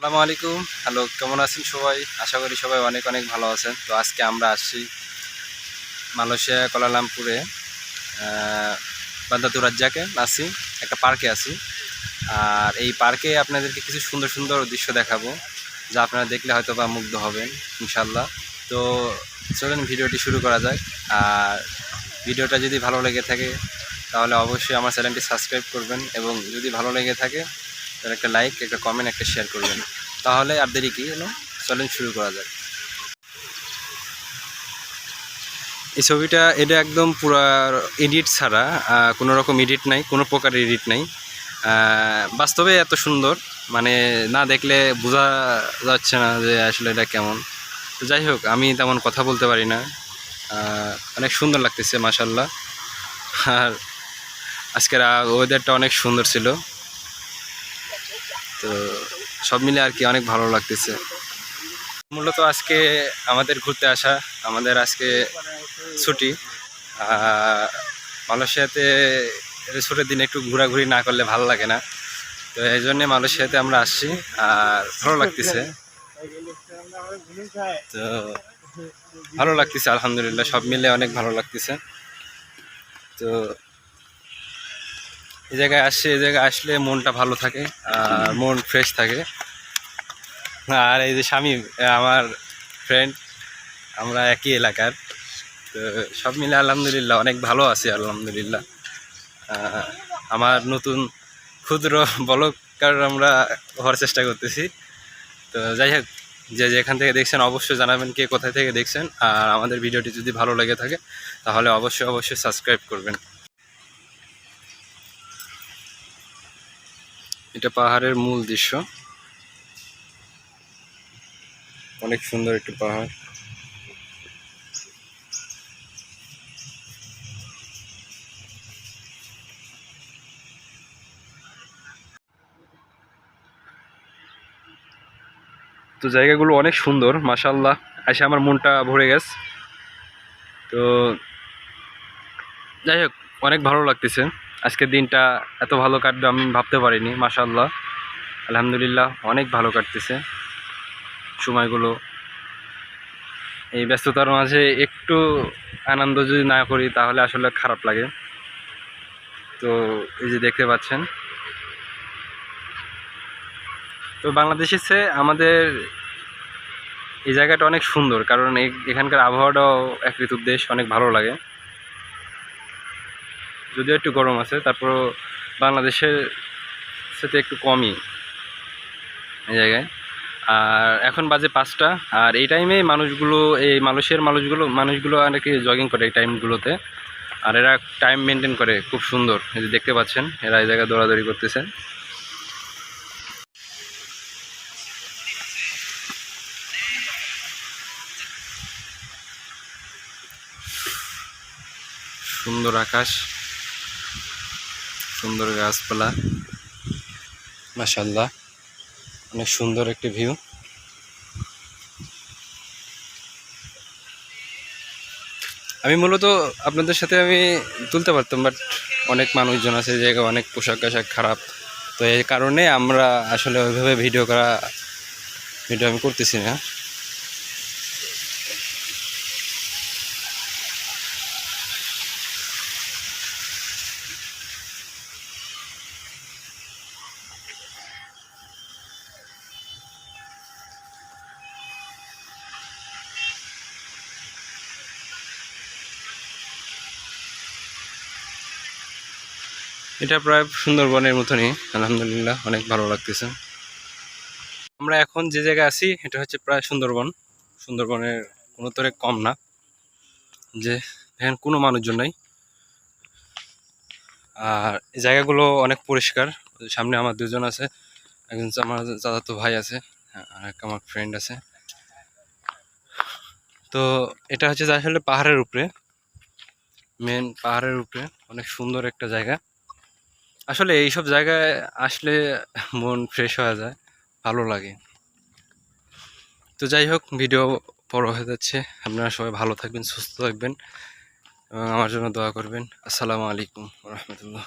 আসসালামু আলাইকুম। হ্যালো, কেমন আছেন সবাই? আশা করি সবাই অনেক অনেক ভালো আছেন। তো আজকে আমরা আসছি মালয়েশিয়া কোলালামপুরে বান্দাতুর রাজ্জাকে আছি একটা পার্কে আছি। আর এই পার্কে আপনাদেরকে কিছু সুন্দর সুন্দর দৃশ্য দেখাবো, যা আপনারা দেখলে হয়তো বা মুগ্ধ হবেন ইনশাল্লাহ তো চলেন ভিডিওটি শুরু করা যাক। আর ভিডিওটা যদি ভালো লেগে থাকে, তাহলে অবশ্যই আমার চ্যানেলটি সাবস্ক্রাইব করবেন, এবং যদি ভালো লেগে থাকে তাহলে একটা লাইক একটা কমেন্ট একটা শেয়ার করবেন। তাহলে আর দেরি কি চলেন শুরু করা যাক। এই ছবিটা এটা একদম পুরা এডিট ছাড়া কোনো রকম এডিট নাই, কোনো প্রকার এডিট নাই। বাস্তবে এত সুন্দর মানে না দেখলে বোঝা যাচ্ছে না যে আসলে এটা কেমন। তো যাই হোক, আমি তেমন কথা বলতে পারি না। অনেক সুন্দর লাগতেছে মাসাল্লাহ আর আজকের ওয়েদারটা অনেক সুন্দর ছিল। তো সব মিলে আর কি অনেক ভালো লাগতেছে। মূলত আজকে আমাদের ঘুরতে আসা, আমাদের আজকে ছুটি। মালয়েশিয়াতে ছুটির দিনে একটু ঘোরাঘুরি না করলে ভালো লাগে না। তো এই জন্যে মালয়েশিয়াতে আমরা আসছি আর ভালো লাগতেছে। তো ভালো লাগতেছে, আলহামদুলিল্লাহ, সব মিলে অনেক ভালো লাগতেছে। তো এই জায়গায় আসছে এই জায়গায় আসলে মনটা ভালো থাকে, আর মন ফ্রেশ থাকে। আর এই যে স্বামী, আমার ফ্রেন্ড আমরা একই এলাকার। তো সব মিলে আলহামদুলিল্লাহ, অনেক ভালো আছি আলহামদুলিল্লাহ। আমার নতুন ক্ষুদ্র বলকার আমরা হওয়ার চেষ্টা করতেছি। তো যাই হোক, যে যেখান থেকে দেখছেন অবশ্যই জানাবেন কে কোথায় থেকে দেখছেন। আর আমাদের ভিডিওটি যদি ভালো লেগে থাকে, তাহলে অবশ্যই অবশ্যই সাবস্ক্রাইব করবেন। এটা পাহাড়ের মূল দৃশ্য। অনেক সুন্দর একটি পাহাড়। তো জায়গাগুলো অনেক সুন্দর মাশাল্লাহ আসে আমার মনটা ভরে গেছে। তো যাই হোক, অনেক ভালো লাগতেছে। আজকের দিনটা এত ভালো কাটবে আমি ভাবতে পারিনি মাশাল্লাহ আলহামদুলিল্লাহ, অনেক ভালো কাটতেছে সময়গুলো। এই ব্যস্ততার মাঝে একটু আনন্দ যদি না করি, তাহলে আসলে খারাপ লাগে। তো এই যে দেখতে পাচ্ছেন। তো বাংলাদেশের চেয়ে আমাদের এই জায়গাটা অনেক সুন্দর, কারণ এখানকার আবহাওয়াটাও এক ঋতুর দেশ, অনেক ভালো লাগে। যদিও একটু গরম আছে তারপর বাংলাদেশের সাথে একটু কমই এই জায়গায়। আর এখন বাজে পাঁচটা, আর এই টাইমেই মানুষগুলো, এই মালয়েশিয়ার মানুষগুলো মানুষগুলো অনেকে জগিং করে এই টাইমগুলোতে আর এরা টাইম মেনটেন করে, খুব সুন্দর। এই যে দেখতে পাচ্ছেন, এরা এই জায়গায় দৌড়াদৌড়ি করতেছে। সুন্দর আকাশ। সুন্দর গাছপালা। মাশাল্লাহ অনেক সুন্দর একটি ভিউ। আমি মূলত আপনাদের সাথে আমি তুলতে পারতাম বাট অনেক মানুষজন আছে জায়গায় অনেক পোশাক আশাক খারাপ। তো এই কারণে আমরা আসলে ওইভাবে ভিডিও করা ভিডিও আমি করতেছি না। এটা প্রায় সুন্দরবনের মতনই, আলহামদুলিল্লাহ, অনেক ভালো লাগতেছে। আমরা এখন যে জায়গায় আছি, এটা হচ্ছে প্রায় সুন্দরবন। সুন্দরবনের কোনো তরে কম না, যে এখানে কোনো মানুষজন নাই। আর এই জায়গাগুলো অনেক পরিষ্কার, সামনে আমার দুজন আছে, একজন আমার চাচাতো ভাই আছে আর এক আমার ফ্রেন্ড আছে। তো এটা হচ্ছে আসলে পাহাড়ের উপরে মেন পাহাড়ের উপরে, অনেক সুন্দর একটা জায়গা। আসলে এইসব জায়গায় আসলে মন ফ্রেশ হয়ে যায়, ভালো লাগে। তো যাই হোক ভিডিও বড় হয়ে যাচ্ছে। আপনারা সবাই ভালো থাকবেন, সুস্থ থাকবেন। এবং আমার জন্য দোয়া করবেন। আসসালামু আলাইকুম রহমতুল্লাহ।